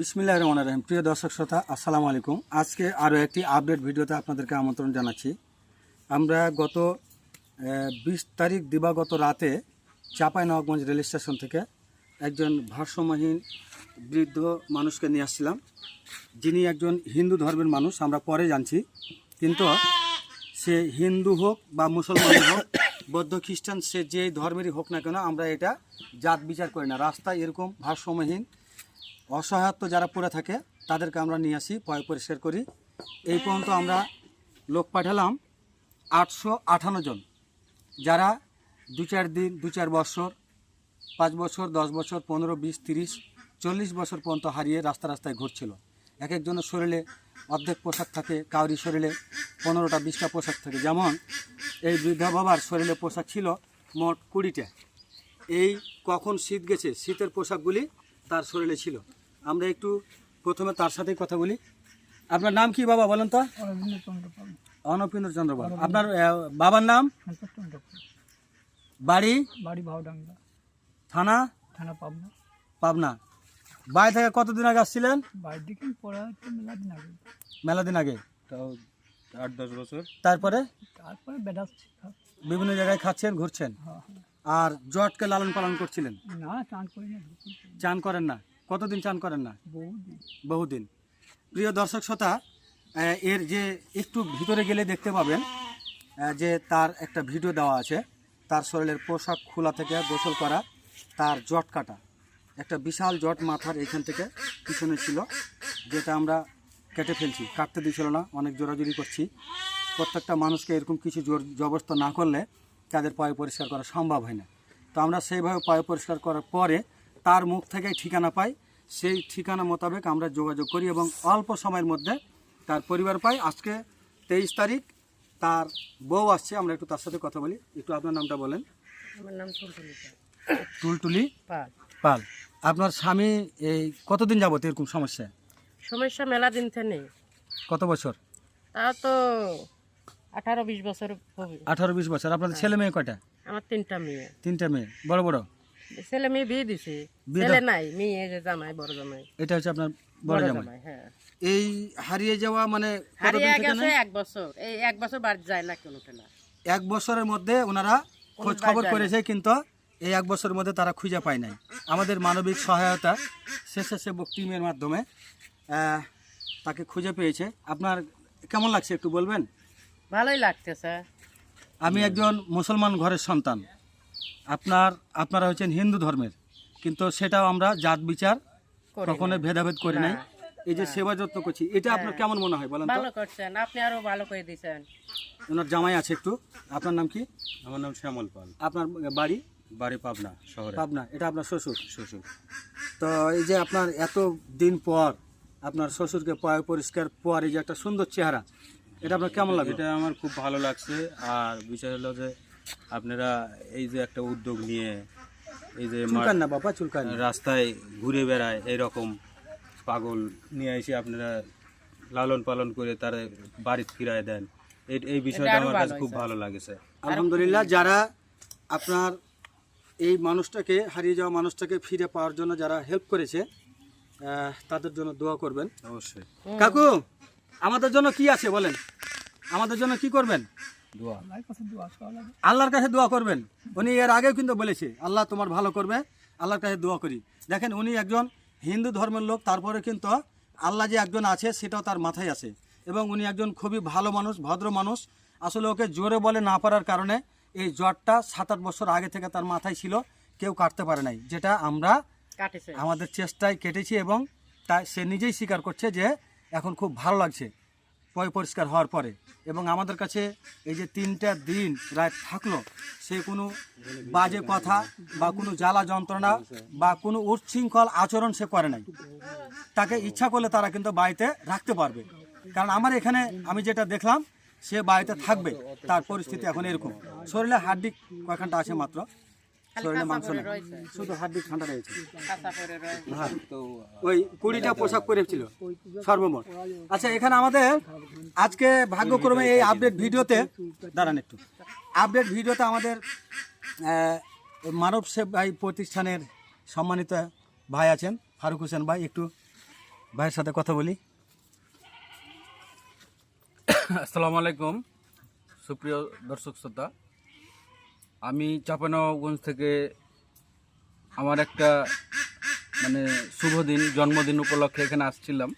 বিসমিল্লাহ রহমান রহিম। প্রিয় দর্শক শ্রোতা, আসসালামু আলাইকুম। আজকে আরও একটি আপডেট ভিডিওতে আপনাদেরকে আমন্ত্রণ জানাচ্ছি। আমরা গত বিশ তারিখ দিবাগত রাতে চাপাই নবাবগঞ্জ রেল স্টেশন থেকে একজন ভারসাম্যহীন বৃদ্ধ মানুষকে নিয়ে আসছিলাম। যিনি একজন হিন্দু ধর্মের মানুষ, আমরা পরে জানছি। কিন্তু সে হিন্দু হোক বা মুসলমান হোক, বৌদ্ধ, খ্রিস্টান, সে যে ধর্মেরই হোক না কেন, আমরা এটা জাত বিচার করি না। রাস্তায় এরকম ভারসাম্যহীন অসহায়ত্ব যারা পড়ে থাকে, তাদেরকে আমরা নিয়ে আসি, পয় পরিষ্কার করি। এই পর্যন্ত আমরা লোক পাঠালাম আটশো জন। যারা দু চার দিন, দু চার বছর, পাঁচ বছর, দশ বছর, পনেরো, বিশ, তিরিশ, চল্লিশ বছর পর্যন্ত হারিয়ে রাস্তা রাস্তায় ঘুরছিল। এক একজনের শরীরে অর্ধেক পোশাক থাকে, কাউরি শরীরে পনেরোটা, বিশটা পোশাক থাকে। যেমন এই বৃদ্ধা বাবার শরীরে পোশাক ছিল মোট কুড়িটা। এই কখন শীত গেছে, শীতের পোশাকগুলি তার শরীরে ছিল। আমরা একটু প্রথমে তার সাথেই কথা বলি। আপনার নাম কি বাবা বলেন তো? অনপেন্দ্র চন্দ্র পাল আপনার বাবার নাম? বাড়ি? বাড়ি ভাওডাঙ্গা। থানা? থানা পাবনা। পাবনা। বাড়ি থেকে কতদিন আগে আসছিলেন? বাড়ির দিকে মেলা দিন আগে। মেলা দিন আগে? তাও আট দশ বছর। তারপরে? তারপরে বেড়াচ্ছি। বিভিন্ন জায়গায় খাচ্ছেন ঘুরছেন? হ্যাঁ হ্যাঁ। আর জটকে লালন পালন করছিলেন? না চান করি না করেন না? কতদিন চান করেন না? বহুদিন। প্রিয় দর্শক শ্রোতা এর যে একটু ভিতরে গেলে দেখতে পাবেন যে তার একটা ভিডিও দেওয়া আছে। তার শরীরের পোশাক খোলা থেকে গোসল করা তার জট কাটা। একটা বিশাল জট মাথার এখান থেকে পিছনে ছিল যেটা আমরা কেটে ফেলছি কাটতে দিছিল না অনেক জোরাজুরি করছি। প্রত্যেকটা মানুষকে এরকম কিছু জোর জবরদস্ত না করলে তাদের পয় পরিষ্কার করা সম্ভব হয় না। তো আমরা সেইভাবে পয় পরিষ্কার করার পরে তার মুখ থেকে ঠিকানা পাই। সেই ঠিকানা মোতাবেক আমরা যোগাযোগ করি এবং অল্প সময়ের মধ্যে তার পরিবার পাই। আজকে তেইশ তারিখ তার বউ আসছে আমরা একটু তার সাথে কথা বলি। একটু আপনার নামটা বলেন। আমার নাম টুলটুলি পাল। টুলটুলি পাল। পাল। আপনার স্বামী এই কতদিন যাবত এরকম সমস্যা সমস্যা মেলা দিন থেকে কত বছর? তা তো আঠারো বিশ বছর হবে। আঠারো বিশ বছর। আপনাদের ছেলে মেয়ে কয়টা? আমার তিনটা মেয়ে। তিনটা মেয়ে। বড় বড়? ছেলে মেয়ে বিয়ে দিছে। ছেলে নাই মেয়ে জামাই বড় জামাই। এটা হচ্ছে আপনার বড় জামাই। হ্যাঁ। এই হারিয়ে যাওয়া মানে হারিয়ে গেছে এক বছর। এই এক বছর বাড়ি যায় না কোনো ফেলা এক বছরের মধ্যে ওনারা খোঁজ খবর করেছে কিন্তু এই এক বছরের মধ্যে তারা খুঁজে পায় নাই। আমাদের মানবিক সহায়তা শেষে স্বেচ্ছাসেবক টিমের মাধ্যমে আহ, তাকে খুঁজে পেয়েছে। আপনার কেমন লাগছে একটু বলবেন? ভালোই লাগতেছে। আমি একজন মুসলমান ঘরের সন্তান। আপনার আপনারা হচ্ছেন হিন্দু ধর্মের কিন্তু সেটাও আমরা জাত বিচার কখনো ভেদাভেদ করি নাই। এই যে সেবা যত্ন করছি এটা আপনার কেমন মনে হয় বলেন ভালো করছেন আপনি আরও ভালো করে দিয়েছেন ওনার জামাই আছে একটু। আপনার নাম কি? আমার নাম শ্যামল পাল। আপনার বাড়ি? বাড়ি পাবনা শহরে। পাবনা এটা আপনার শ্বশুর? শ্বশুর। তো এই যে আপনার এত দিন পর আপনার শ্বশুরকে পয় পরিষ্কার পর এই যে একটা সুন্দর চেহারা এটা আপনার কেমন লাগে এটা আমার খুব ভালো লাগছে। আর বিষয় হলো যে আপনারা এই যে একটা উদ্যোগ নিয়ে এই যে চুলকান না বাবা চুলকান। রাস্তায় ঘুরে বেড়ায় এরকম পাগল নিয়ে এসে আপনারা লালন পালন করে তার বাড়িতে ফিরায় দেন। এই এই বিষয়টা আমার কাছে খুব ভালো লাগেছে। আলহামদুলিল্লাহ যারা আপনার এই মানুষটাকে হারিয়ে যাওয়া মানুষটাকে ফিরে পাওয়ার জন্য যারা হেল্প করেছে তাদের জন্য দোয়া করবেন। অবশ্যই। কাকু আমাদের জন্য কি আছে বলেন? আমাদের জন্য কি করবেন? দোয়া। আল্লাহর কাছে দোয়া করা লাগে আল্লাহর কাছে দোয়া করবেন। উনি এর আগেও কিন্তু বলেছে আল্লাহ তোমার ভালো করবে আল্লাহর কাছে দোয়া করি। দেখেন উনি একজন হিন্দু ধর্মের লোক তারপরে কিন্তু আল্লাহ যে একজন আছে সেটাও তার মাথায় আছে। এবং উনি একজন খুবই ভালো মানুষ ভদ্র মানুষ। আসলে ওকে জোরে বলে না পারার কারণে এই জ্বরটা সাত আট বছর আগে থেকে তার মাথায় ছিল কেউ কাটতে পারে নাই। যেটা আমরা আমাদের চেষ্টায় কেটেছি এবং তা সে নিজেই স্বীকার করছে যে এখন খুব ভালো লাগছে পয় পরিষ্কার হওয়ার পরে। এবং আমাদের কাছে এই যে তিনটা দিন রাত থাকল, সে কোনো বাজে কথা বা কোনো জ্বালা যন্ত্রণা বা কোনো উচ্ছৃঙ্খল আচরণ সে করে নাই। তাকে ইচ্ছা করলে তারা কিন্তু বাড়িতে রাখতে পারবে। কারণ আমার এখানে আমি যেটা দেখলাম, সে বাড়িতে থাকবে, তার পরিস্থিতি এখন এরকম। শরীরে হাড্ডি কয়খানটা আছে মাত্র। শরীরে মাংস নেই। শুধু হাড্ডি ঠান্ডা রয়েছে। হ্যাঁ। ওই কুড়িটা পোশাক পরেছিল সর্বমোট। আচ্ছা এখানে আমাদের আজকে ভাগ্যক্রমে এই আপডেট ভিডিওতে দাঁড়ান একটু। আপডেট ভিডিওতে আমাদের মানব সেবাই প্রতিষ্ঠানের সম্মানিত ভাই আছেন ফারুক হোসেন ভাই একটু ভাইয়ের সাথে কথা বলি। আসসালামু আলাইকুম সুপ্রিয় দর্শক শ্রোতা। আমি চাপানগঞ্জ থেকে আমার একটা মানে শুভ দিন জন্মদিন উপলক্ষে এখানে আসছিলাম।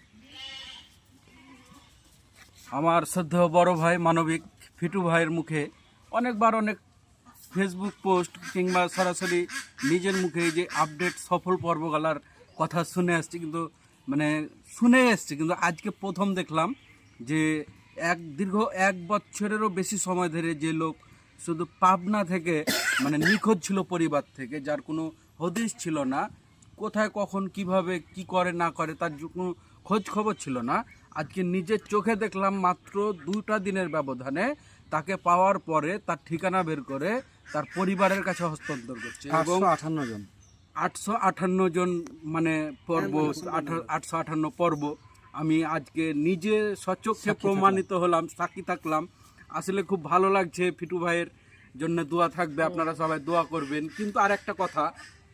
আমার শ্রদ্ধেয় বড় ভাই মানবিক ফিটু ভাইয়ের মুখে অনেকবার অনেক ফেসবুক পোস্ট কিংবা সরাসরি নিজের মুখে যে আপডেট সফল পর্বগুলার কথা শুনে আসছি, কিন্তু মানে শুনে এসছি, কিন্তু আজকে প্রথম দেখলাম যে এক দীর্ঘ এক বছরেরও বেশি সময় ধরে যে লোক শুধু পাবনা থেকে মানে নিখোঁজ ছিল পরিবার থেকে যার কোনো হদিস ছিল না। কোথায় কখন কীভাবে কি করে না করে তার কোনো খোঁজ খবর ছিল না। আজকে নিজের চোখে দেখলাম মাত্র দুটা দিনের ব্যবধানে তাকে পাওয়ার পরে তার ঠিকানা বের করে তার পরিবারের কাছে হস্তান্তর করছে এবং আঠান্ন জন। আটশো আটান্ন জন মানে পর্ব আটশো আটান্ন পর্ব। আমি আজকে নিজে সচক্ষে প্রমাণিত হলাম সাক্ষী থাকলাম। আসলে খুব ভালো লাগছে ফিটু ভাইয়ের জন্য দোয়া থাকবে আপনারা সবাই দোয়া করবেন। কিন্তু আর একটা কথা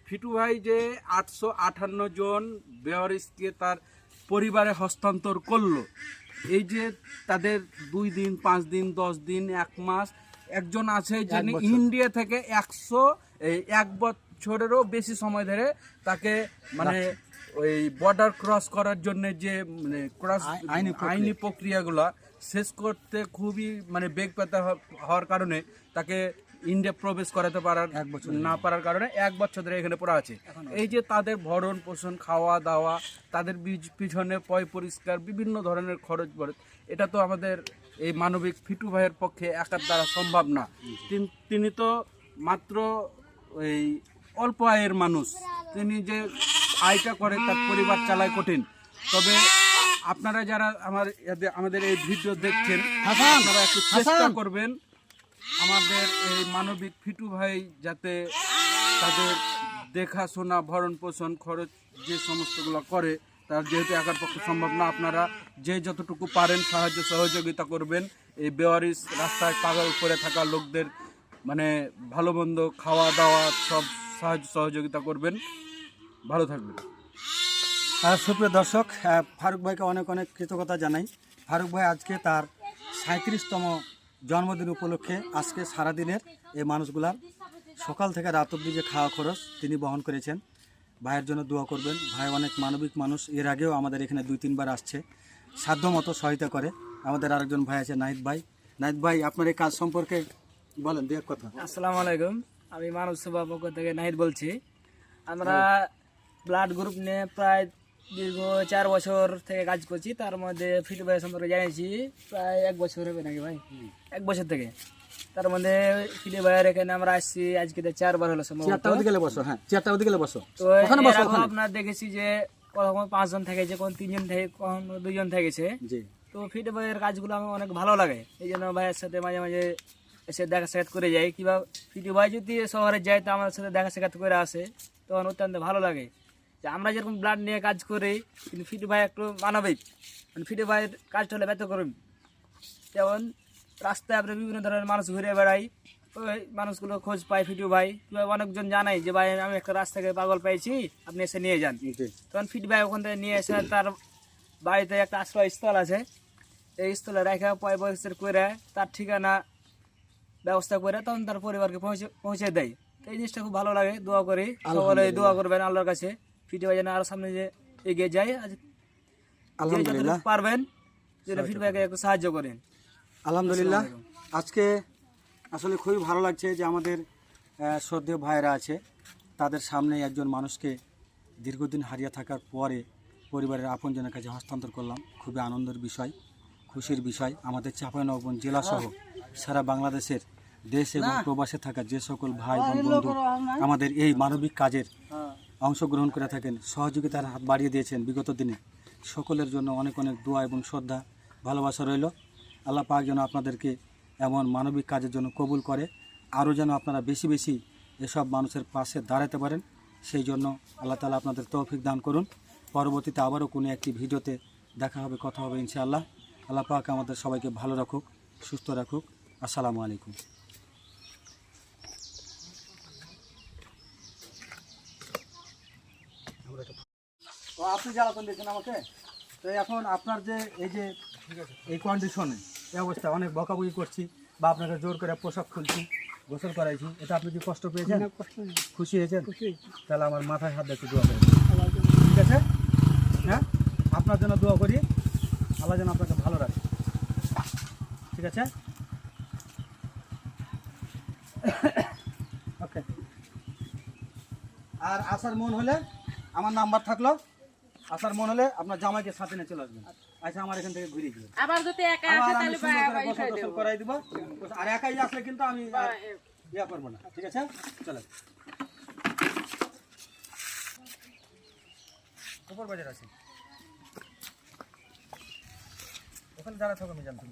ফিটু ভাই যে আটশো আটান্ন জন বেওয়ারিসকে তার পরিবারে হস্তান্তর করল এই যে তাদের দুই দিন পাঁচ দিন দশ দিন এক মাস একজন আছে যিনি ইন্ডিয়া থেকে একশো এই এক বছরেরও বেশি সময় ধরে তাকে মানে ওই বর্ডার ক্রস করার জন্য যে মানে ক্রস। আইনি প্রক্রিয়াগুলো শেষ করতে খুবই মানে বেগ পেতে হওয়ার কারণে তাকে ইন্ডিয়া প্রবেশ করাতে পারার এক বছর না পারার কারণে এক বছর ধরে এখানে পড়া আছে। এই যে তাদের ভরণ পোষণ খাওয়া দাওয়া তাদের বীজ- পিছনে পয় পরিষ্কার বিভিন্ন ধরনের খরচ বরচ এটা তো আমাদের এই মানবিক ফিটু ভাইয়ের পক্ষে একার দ্বারা সম্ভব না। তিনি তো মাত্র এই অল্প আয়ের মানুষ। তিনি যে আয়টা করে তার পরিবার চালায় কঠিন। তবে আপনারা যারা আমার আমাদের এই ভিডিও দেখছেন আপনারা একটু চেষ্টা করবেন আমাদের এই মানবিক ফিটু ভাই যাতে তাদের দেখাশোনা ভরণ পোষণ খরচ যে সমস্তগুলো করে তার যেহেতু একার পক্ষে সম্ভব না আপনারা যে যতটুকু পারেন সাহায্য সহযোগিতা করবেন। এই বেওয়ারিস রাস্তায় পাগল করে থাকা লোকদের মানে ভালো মন্দ খাওয়া দাওয়া সব সাহায্য সহযোগিতা করবেন। ভালো থাকবেন। সুপ্রিয় দর্শক ফারুক ভাইকে অনেক অনেক কৃতজ্ঞতা জানাই। ফারুক ভাই আজকে তার সাঁত্রিশতম জন্মদিন উপলক্ষে আজকে সারাদিনের এই মানুষগুলার সকাল থেকে রাত অব্দি যে খাওয়া খরচ তিনি বহন করেছেন ভাইয়ের জন্য দোয়া করবেন। ভাই অনেক মানবিক মানুষ এর আগেও আমাদের এখানে দুই তিনবার আসছে। সাধ্য মতো সহায়তা করে। আমাদের আরেকজন ভাই আছে নাহিদ ভাই। নাহিদ ভাই আপনার এই কাজ সম্পর্কে বলেন দু এক কথা। আসসালামু আলাইকুম। আমি মানব সেবা পক্ষ থেকে নাহিদ বলছি। আমরা ব্লাড গ্রুপ নিয়ে প্রায় দীর্ঘ চার বছর থেকে কাজ করছি তার মধ্যে ফিট ভাই সম্পর্কে জানিয়েছি প্রায় এক বছর হবে নাকি ভাই? এক বছর থেকে। তার মধ্যে ফিট ভাইয়ের এখানে আমরা আসছি আজকে তো চারবার হলো সম্ভবত। ওদিকে বসো হ্যাঁ ওদিকে বসো। তো আপনার দেখেছি যে কখন পাঁচজন থেকেছে কোন তিনজন থেকে কোন দুজন থেকেছে। তো ফিট ভাইয়ের কাজগুলো আমার অনেক ভালো লাগে এই জন্য ভাইয়ের সাথে মাঝে মাঝে এসে দেখা সাক্ষাৎ করে যাই। কিংবা ফিটি ভাই যদি শহরে যায় তো আমাদের সাথে দেখা সাক্ষাৎ করে আসে তখন অত্যন্ত ভালো লাগে। যে আমরা যেরকম ব্লাড নিয়ে কাজ করি কিন্তু ফিটি ভাই একটু মানবিক। মানে ফিটি ভাইয়ের কাজটা হলে ব্যর্থ করুন। যেমন রাস্তায় আমরা বিভিন্ন ধরনের মানুষ ঘুরে বেড়াই ওই মানুষগুলো খোঁজ পাই ফিটু ভাই। অনেকজন জানাই যে ভাই আমি একটা রাস্তা থেকে পাগল পেয়েছি আপনি এসে নিয়ে যান। তখন ফিট ভাই ওখান থেকে নিয়ে এসে তার বাড়িতে একটা আশ্রয়স্থল আছে। এই স্থলে রেখে পয় পরিষ্কার করে তার ঠিকানা ব্যবস্থা করে তখন তার পরিবারকে পৌঁছে পৌঁছে দেয়। তো এই জিনিসটা খুব ভালো লাগে দোয়া করি। সকলে দোয়া করবেন আল্লাহর কাছে। ভাই যেন আরও সামনে যে এগিয়ে যায়। আজ আলহামদুলিল্লাহ। পারবেন ফিট ভাইকে একটু সাহায্য করেন। আলহামদুলিল্লাহ। আজকে আসলে খুবই ভালো লাগছে যে আমাদের শ্রদ্ধেয় ভাইয়েরা আছে। তাদের সামনে একজন মানুষকে দীর্ঘদিন হারিয়ে থাকার পরে পরিবারের আপনজনের কাছে হস্তান্তর করলাম। খুবই আনন্দের বিষয় খুশির বিষয়। আমাদের চাঁপাইনবাবগঞ্জ জেলা সহ সারা বাংলাদেশের দেশ এবং প্রবাসে থাকা যে সকল ভাই এবং বন্ধু আমাদের এই মানবিক কাজের অংশগ্রহণ করে থাকেন। সহযোগিতার হাত বাড়িয়ে দিয়েছেন বিগত দিনে। সকলের জন্য অনেক অনেক দোয়া এবং শ্রদ্ধা, ভালোবাসা রইল। আল্লাহ পাক যেন আপনাদেরকে এমন মানবিক কাজের জন্য কবুল করে, আরও যেন আপনারা বেশি বেশি এসব মানুষের পাশে দাঁড়াতে পারেন। সেই জন্য আল্লাহ তালা আপনাদের তৌফিক দান করুন। পরবর্তীতে আবারও কোনো একটি ভিডিওতে দেখা হবে, কথা হবে ইনশাআল্লাহ। আল্লাহ পাক আমাদের সবাইকে ভালো রাখুক, সুস্থ রাখুক। আসসালামু আলাইকুম। আপনি জ্বালাতন দিয়েছেন আমাকে। তো এখন আপনার যে এই যে এই কন্ডিশনে এই অবস্থা অনেক বকাবকি করছি বা আপনাকে জোর করে পোশাক খুলছি গোসল করাইছি এটা আপনি কি কষ্ট পেয়েছেন? খুশি হয়েছেন? তাহলে আমার মাথায় হাত একটু দোয়া করেন। ঠিক আছে? হ্যাঁ? আপনার জন্য দোয়া করি। আল্লাহ যেন আপনাকে ভালো রাখে। ঠিক আছে? ওকে আর আসার মন হলে আমার নাম্বার থাকল আসার মন হলে আপনার জামাইকে সাথে নিয়ে চলে আসবেন। আচ্ছা আমার এখান থেকে ঘুরিয়ে দিবেন আবার যদি একা আসে তাহলে গোসল টোসল করাই দিব। আর একাই আসলে কিন্তু আমি ইয়া করব না। ঠিক আছে? চলে উপর বাজার আছে। ওখানে যারা থাকো আমি জানতাম।